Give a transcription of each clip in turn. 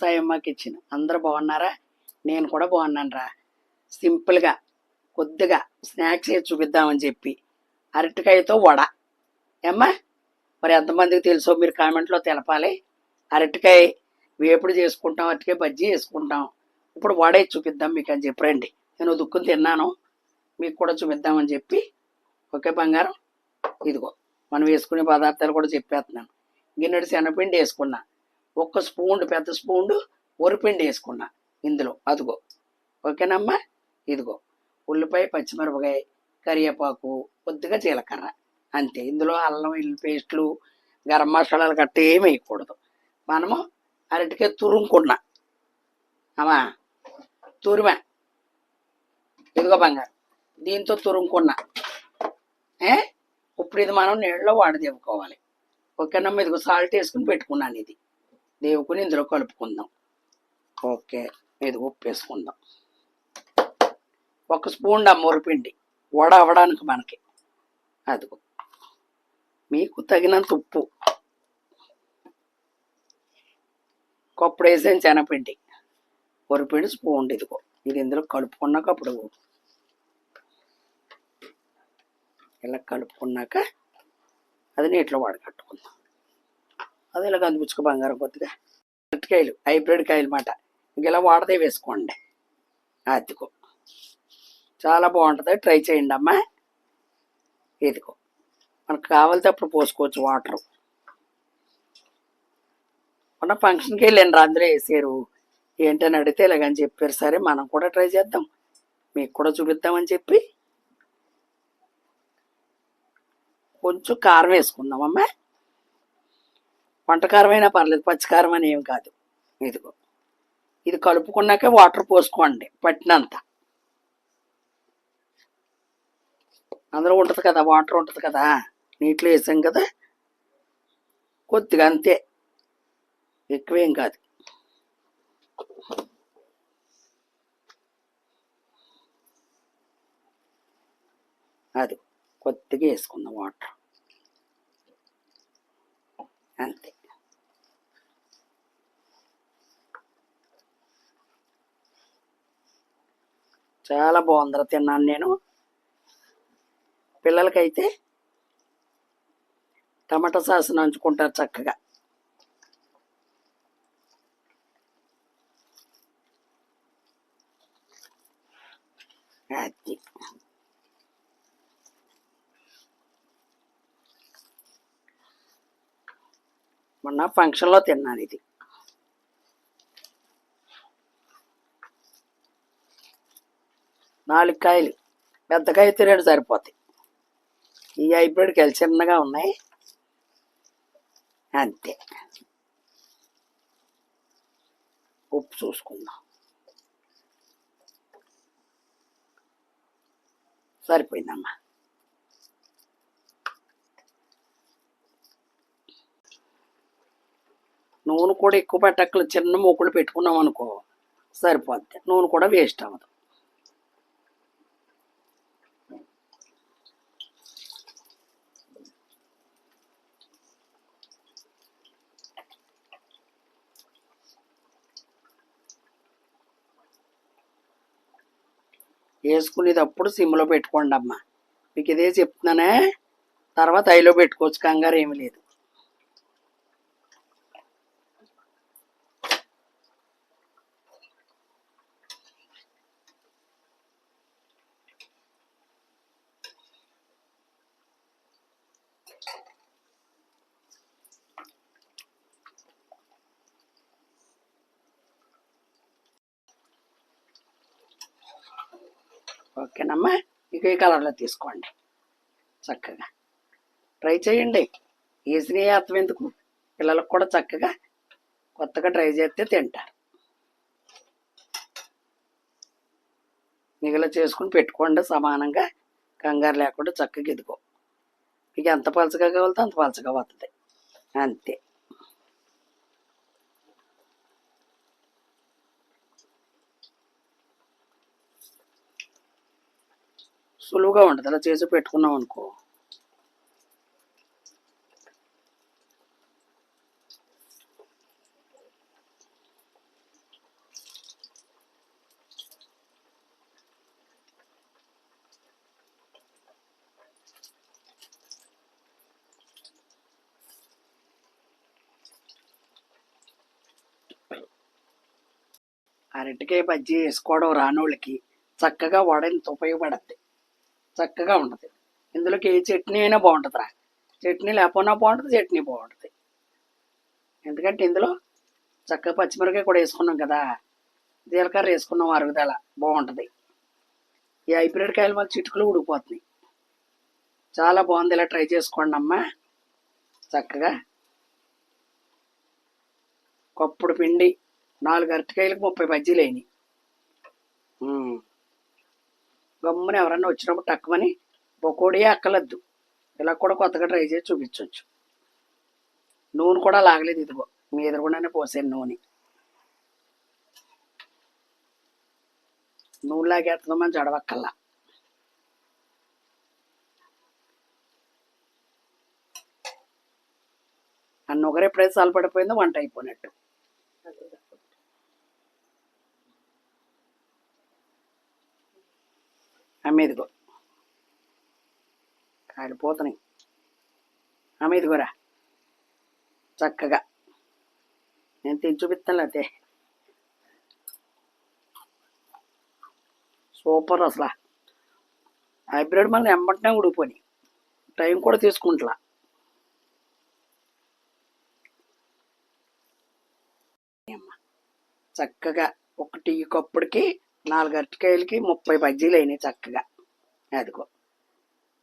సాయమ్మకి ఇచ్చిన అందరూ బాగున్నారా? నేను కూడా బాగున్నాను రా సింపుల్గా కొద్దిగా స్నాక్స్ చూపిద్దామని చెప్పి. అరటికాయతో వడ. ఏమ్మా? మరి ఎంతమందికి తెలుసో మీరు కామెంట్లో తెలపాలి. అరటికాయ వేపుడు చేసుకుంటాం అరటికాయ బజ్జీ వేసుకుంటాం ఇప్పుడు వడ చూపిద్దాం మీకు అని చెప్పి రండి. నేను దుక్కుని తిన్నాను. మీకు కూడా చూపిద్దామని చెప్పి. ఓకే బంగారం? ఇదిగో మనం వేసుకునే పదార్థాలు కూడా చెప్పేస్తున్నాను. గిన్నెడు శనగపిండి వేసుకున్నా. ఒక్క స్పూన్ పెద్ద స్పూన్ వరిపిండి వేసుకున్నా ఇందులో. అదిగో. ఓకేనమ్మా? ఇదిగో. ఉల్లిపాయ పచ్చిమిరపకాయ కరివేపాకు కొద్దిగా జీలకర్ర. అంతే. ఇందులో అల్లం ఇల్లు పేస్టులు గరం మసాలాలు గట్ట ఏమి వేయకూడదు. మనము అరటికాయ తురుముకున్నా. అమ్మా తురిమా. ఇదిగో బంగారు. దీంతో తురుముకున్నా. ఏ? ఇప్పుడు ఇది మనం నీళ్ళలో వాడదేవుకోవాలి ఓకేనమ్మా? ఇదిగో సాల్ట్ వేసుకుని పెట్టుకున్నాను ఇది. దేవుకుని ఇందులో కలుపుకుందాం. ఓకే ఇది ఉప్పు వేసుకుందాం ఒక స్పూన్ అమ్మూరపిండి వడ అవ్వడానికి మనకి. అదిగో మీకు తగినంత ఉప్పు. కొప్పుడు వేసాను శనగపిండి. వరిపిండి స్పూన్ ఇదిగో ఇది ఇందులో కలుపుకున్నాక అప్పుడు ఇలా కలుపుకున్నాక అది నీటిలో వడకట్టుకుందాం. అదే ఇలా కందిపుచ్చుకో బంగారం కొద్దిగా అరటికాయలు హైబ్రిడ్ కాయలు మాట. ఇంక ఇలా వాడదే వేసుకోండి. అతికో చాలా బాగుంటుంది. ట్రై చేయండి అమ్మా. ఇదిగో. మనకు కావాలితే అప్పుడు పోసుకోవచ్చు వాటర్. మొన్న ఫంక్షన్కి వెళ్ళండి రా వేసారు. ఏంటని అడిగితే ఇలాగని చెప్పారు. సరే మనం కూడా ట్రై చేద్దాం. మీకు కూడా చూపిద్దామని చెప్పి. కొంచెం కారం వేసుకుందామమ్మా వంటకారమైనా పర్లేదు పచ్చికారం అని ఏం కాదు. ఇదిగో. ఇది కలుపుకున్నాక వాటర్ పోసుకోండి పట్టినంత. అందులో ఉంటుంది కదా వాటర్ ఉంటుంది కదా నీటిలో వేసాం కదా కొద్దిగా అంతే. ఎక్కువేం కాదు. అది కొద్దిగా వేసుకుందాం వాటర్. అంతే. చాలా బాగుందిరా తిన్నాను నేను. పిల్లలకైతే టమాటా సాస్ నంచుకుంటారు చక్కగా. అది. మొన్న ఫంక్షన్లో తిన్నాను ఇది. నాలుగు కాయలు. పెద్ద కాయ అయితే రెండు సరిపోతాయి. ఈ హైబ్రిడ్ కాయలు చిన్నగా ఉన్నాయి. అంతే. ఉప్పు చూసుకుందాం. సరిపోయిందమ్మా. నూనె కూడా ఎక్కువ పెట్టక్కలు చిన్న మూకులు పెట్టుకున్నాం అనుకో సరిపోద్ది. నూనె కూడా వేస్ట్ అవ్వదు. వేసుకునేటప్పుడు సిమ్లో పెట్టుకోండి అమ్మ. మీకు ఇదే చెప్తున్నానే? తర్వాత ఐలో పెట్టుకోవచ్చు కంగారు ఏమి లేదు. ఓకేనమ్మా? ఇక ఈ కలర్లో తీసుకోండి. చక్కగా. ట్రై చేయండి. వేసిన అర్థం ఎందుకు? పిల్లలకు కూడా చక్కగా కొత్తగా ట్రై చేస్తే తింటారు. మిగిలిన చేసుకుని పెట్టుకోండి సమానంగా. కంగారు లేకుండా చక్కగా ఇదిగో. మీకు ఎంత పలచగా కావాలితే అంత పలచగా వస్తుంది అంతే. సులువుగా ఉంటుంది. అలా చేసి పెట్టుకున్నాం అనుకో. అరటికాయ బజ్జీ వేసుకోవడం రానోళ్ళకి చక్కగా వడ ఉపయోగపడద్ది. చక్కగా ఉంటుంది. ఇందులోకి ఏ చట్నీ అయినా బాగుంటుందిరా. చట్నీ లేకపోయినా బాగుంటుంది చట్నీ బాగుంటుంది. ఎందుకంటే ఇందులో చక్కగా పచ్చిమిరకాయ కూడా వేసుకున్నాం కదా. జీలకర్ర వేసుకున్నాం అరుగుదల బాగుంటుంది. ఈ హైబ్రిడ్ కాయలు మళ్ళీ చిటుకులు ఉడికిపోతున్నాయి. చాలా బాగుంది. ఇలా ట్రై చేసుకోండి అమ్మా. చక్కగా. కొప్పుడు పిండి నాలుగు అరటికాయలకు ముప్పై బజ్జీలు అయినాయి. గమ్మున ఎవరన్నా వచ్చినప్పుడు టక్కుమని పకోడీ అక్కలద్దు. ఇలా కూడా కొత్తగా ట్రై చేసి చూపించవచ్చు నూనె కూడా లాగలేదు ఇదిగో మీ ఎదురుగుండానే పోసాను నూనె. నూనె లాగేస్తుందని జడవక్కల్లా. ఆ ఒకరు ఎప్పుడైతే సాల్పడిపోయిందో వంట అయిపోయినట్టు. అమ్మేదిగో. కాయలు కాలిపోతున్నాయి అమ్మేదిగోరా. చక్కగా. నేను తిని చూపిస్తాను లేతే సూపర్ అసలు. హైబ్రిడ్ మళ్ళీ ఎంబట్టే ఉడిపోయి టైం కూడా తీసుకుంటలా. చక్కగా ఒక టీ కప్పుడికి నాలుగు అరటికాయలకి ముప్పై బజ్జీలు అయినాయి చక్కగా. అదిగో.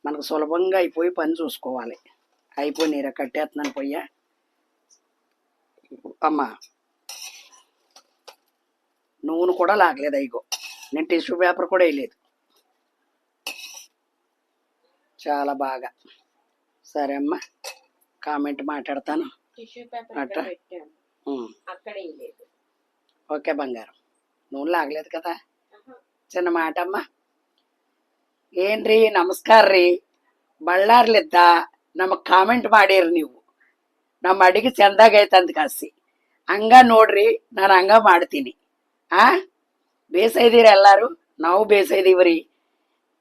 మనకు సులభంగా అయిపోయి పని చూసుకోవాలి. అయిపోయి నీర కట్టేస్తున్నాను పొయ్య. అమ్మా. నూనె కూడా లాగలేదు అయిగో నేను టిష్యూ పేపర్ కూడా వేయలేదు. చాలా బాగా. సరే అమ్మా. కామెంట్ మాట్లాడతాను. అట్లా? ఓకే బంగారం. నూనె లాగలేదు కదా. ಮಾಟಮ್ಮ ಏನ್ರಿ, ನಮಸ್ಕಾರ ರೀ. ಬಳ್ಳಾರ್ಲಿದ್ದ ನಮಗ್ ಕಾಮೆಂಟ್ ಮಾಡಿರಿ ನೀವು. ನಮ್ಮ ಅಡಿಗೆ ಅಂತ ಕಾಸಿ. ಹಂಗ ನೋಡ್ರಿ, ನಾನು ಹಂಗ ಮಾಡ್ತೀನಿ. ಆ? ಬೇಸಾಯ್ದಿರಿ ಎಲ್ಲರೂ? ನಾವು ಬೇಸಾಯ್ದೀವ್ರಿ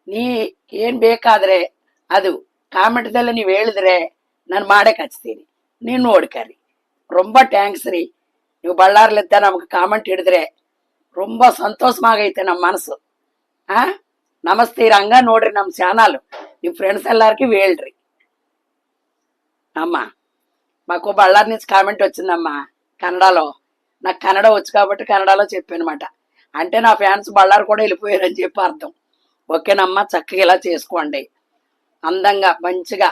ನೀ ಏನ್ ಬೇಕಾದ್ರೆ ಅದು ಕಾಮೆಂಟ್ದಲ್ಲಿ ನೀವು ಹೇಳಿದ್ರೆ ನಾನು ಮಾಡಕ್ ಹಚ್ತೀನಿ. ನೀವು ನೋಡ್ಕರಿ. ರೊಂಬ ಟ್ಯಾಂಕ್ಸ್ ರೀ. ನೀವು ಬಳ್ಳಾರ್ಲಿದ್ದ ನಮಗೆ ಕಾಮೆಂಟ್ ಹಿಡಿದ್ರೆ ತುಂಬಾ சந்தோஷமாக ನಮ್ಮ ಮನಸ್ಸು. నమస్తే ఈ రంగా నోడ్రి నమ్మ ఛానల్ ఈ ఫ్రెండ్స్ ఎల్లరికి వేಳ್ರಿ అమ్మా మాకు బళ్ళారి నుంచి కామెంట్ వచ్చిందమ్మా కన్నడలో. నాకు కన్నడ వచ్చు కాబట్టి కన్నడలో చెప్పానమాట. అంటే నా ఫ్యాన్స్ బళ్ళారు కూడా వెళ్ళిపోయారని చెప్పి అర్థం. ఓకేనమ్మా చక్కగా ఇలా చేసుకోండి. అందంగా మంచిగా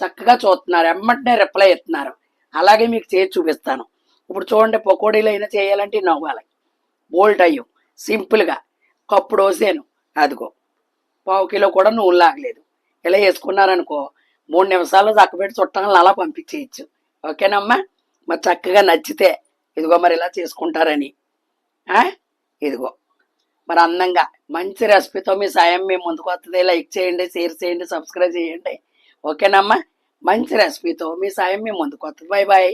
చక్కగా చూస్తున్నారు. ఎమ్మటనే రిప్లై ఇస్తున్నారు. అలాగే మీకు చేసి చూపిస్తాను. ఇప్పుడు చూడండి పకోడీలు అయినా చేయాలంటే నవ్వాలి బోల్డ్ అయ్యు సింపుల్గా. కప్పుడు వేసాను అదిగో పావు కిలో కూడా నూనె లాగలేదు. ఇలా వేసుకున్నారనుకో మూడు నిమిషాల్లో చక్కబెట్టి చుట్టాలను అలా పంపించేయచ్చు. ఓకేనమ్మా? మరి చక్కగా నచ్చితే ఇదిగో మరి ఇలా చేసుకుంటారని. ఇదిగో మరి అందంగా మంచి రెసిపీతో మీ సాయం మీ ముందుకు వస్తుంది. లైక్ చేయండి షేర్ చేయండి సబ్స్క్రైబ్ చేయండి. ఓకేనమ్మా? మంచి రెసిపీతో మీ సాయం మీ ముందుకు వస్తుంది. Bye bye